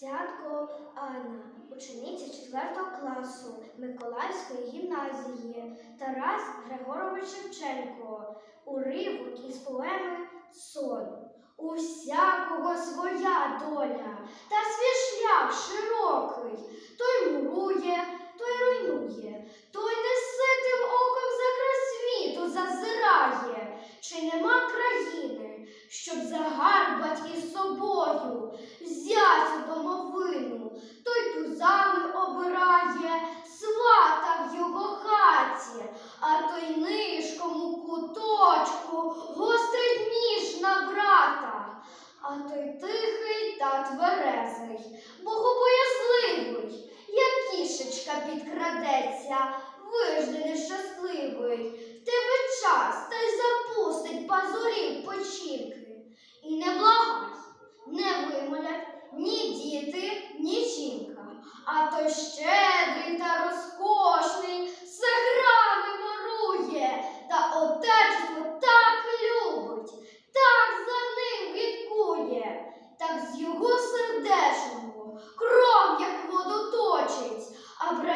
Дядько Анна, учениця 4 класу Миколаївської гімназії, Тарас Григорович Шевченко, уривок із поеми Сон. У всякого своя доля, та свій шлях широкий, той мурує, той руйнує, той неситим оком за край світу зазирає, чи нема країни, щоб загарбать із собою, а той тихий та тверезий, богобоязливий, як кішечка підкрадеться, вижди нещасливий, в тебе час та й запустить пазурів печінки. І не благай, не вимолять ні діти, ні жінка, а той щедрий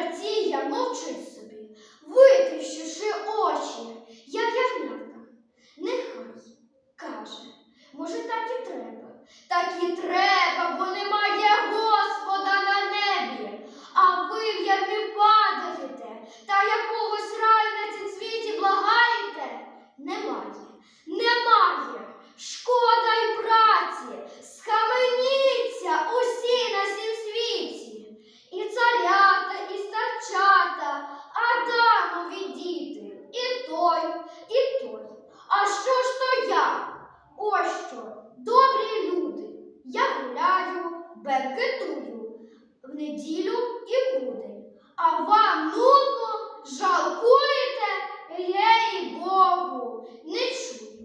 братія мовчить собі, витріщивши очі, як ягнята. Нехай каже, може, так і треба, так і треба, бо немає Господа бекетую в неділю і буде. А вам нудно жалкуєте, єй Богу, не чую.